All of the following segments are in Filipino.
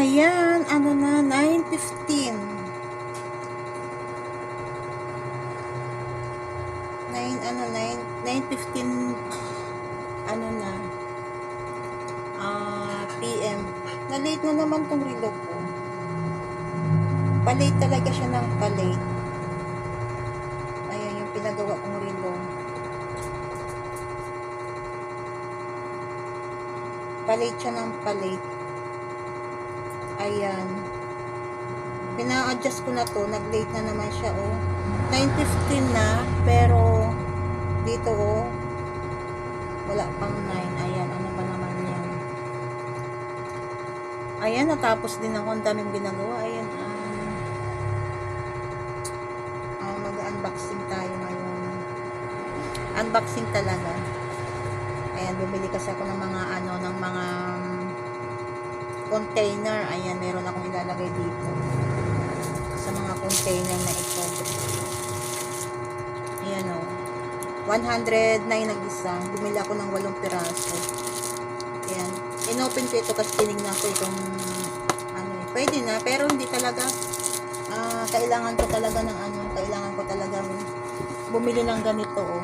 Ayan, ano na, 9.15. 9, ano, 9, 9.15, ano na, ah, PM. Na-late na naman tong relo ko. Palate talaga siya ng palate. Ayan, yung pinagawa kong relo. Palate siya ng palate. Ayan. Pina-adjust ko na to. Nag-late na naman siya, oh. 9.15 na, pero dito, oh, wala pang 9. Ayan, ano ba naman yan? Ayan, natapos din ako. Ang daming ginagawa. Ayan, ah. Ah, mag-unboxing tayo ngayon. Unboxing talaga. Ayan, bumili kasi ako ng mga ano, ng mga container. Ayan, meron akong ilalagay dito. Sa mga container na ito. Ayan o. 109 nag-isa. Bumili ako ng 8 piraso. Ayan. Inopen ko ito kasi tinignan ko itong ano eh. Pwede na, pero hindi talaga ah, kailangan ko talaga ng ano, kailangan ko talagang bumili ng ganito oh.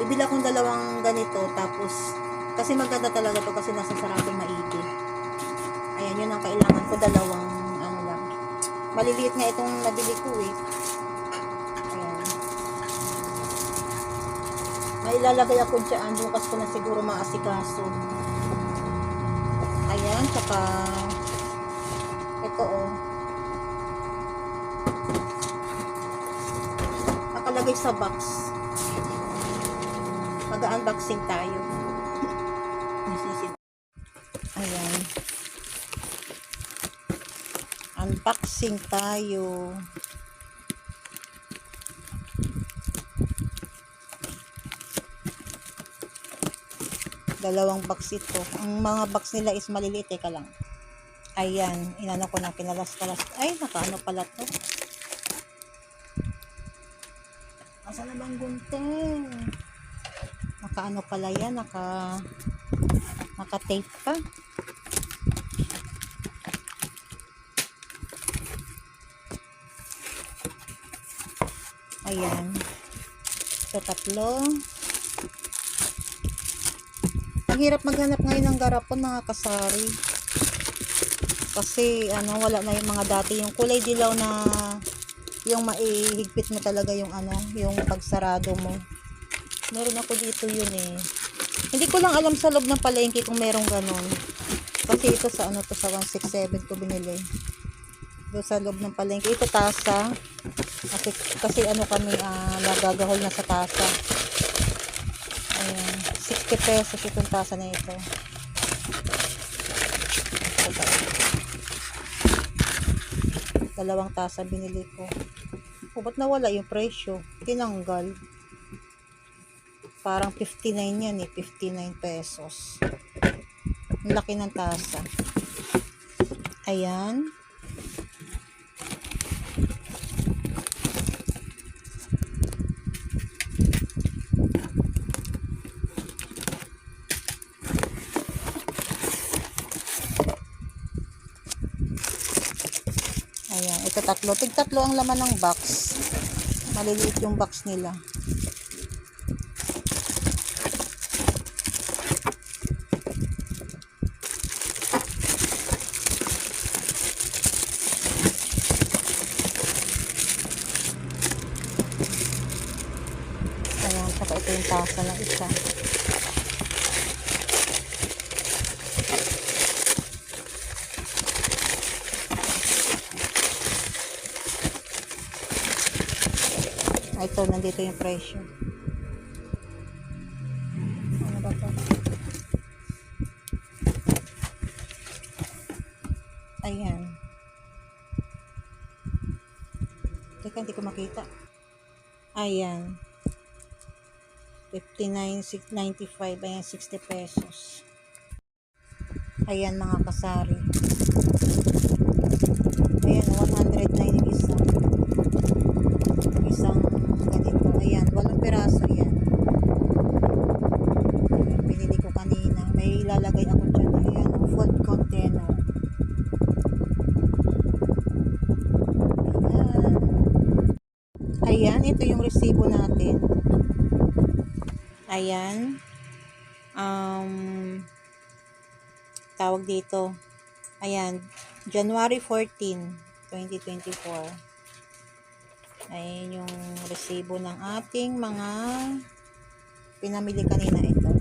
Bibili akong dalawang ganito tapos kasi maganda talaga to kasi nasa saradong maigi. Ayan, yun ang kailangan ko dalawang ano lang. Maliliit nga itong nabili ko eh. Ayan. May ilalagay ako dyan. Bukas ko na siguro maasikaso. Ayan, tsaka ito oh. Nakalagay sa box. Mag-unboxing tayo. Ayan. Unboxing tayo. Dalawang box ito. Ang mga box nila is maliliit. Teka lang. Ayan. Inano ko na pinalas-palas. Ay, nakaano pala to. Asa na gunting? Nakaano pala yan. Naka naka-tape pa. Ayan. So, tatlo. Ang hirap maghanap ngayon ng garapon mga kasari. Kasi ano, wala na yung mga dati. Yung kulay dilaw na yung maihigpit mo talaga yung ano, yung pagsarado mo. Meron ako dito yun eh. Hindi ko lang alam sa loob ng palengke kung merong ganon. Kasi ito sa ano to sa 167 ko binili. Doon sa loob ng palengke. Ito tasa. Kasi, kasi ano kami uh, nagagahol na sa tasa. Ayan. 60 pesos itong tasa na ito. Dalawang tasa binili ko. Oh, ba't nawala yung presyo? Tinanggal. Parang 59 yan eh. 59 pesos. Ang laki ng tasa. Ayan. Tatlo. Tig tatlo ang laman ng box. Maliliit yung box nila. Ayan, saka ito yung tasa ng isa. Ah, ito, nandito yung presyo. Ano ba to? Ayan. Teka, hindi ko makita. Ayan. 59.95 ayan 60 pesos ayan mga kasari ito yung resibo natin. Ayan. Um, tawag dito. Ayan. January 14, 2024. Ayan yung resibo ng ating mga pinamili kanina.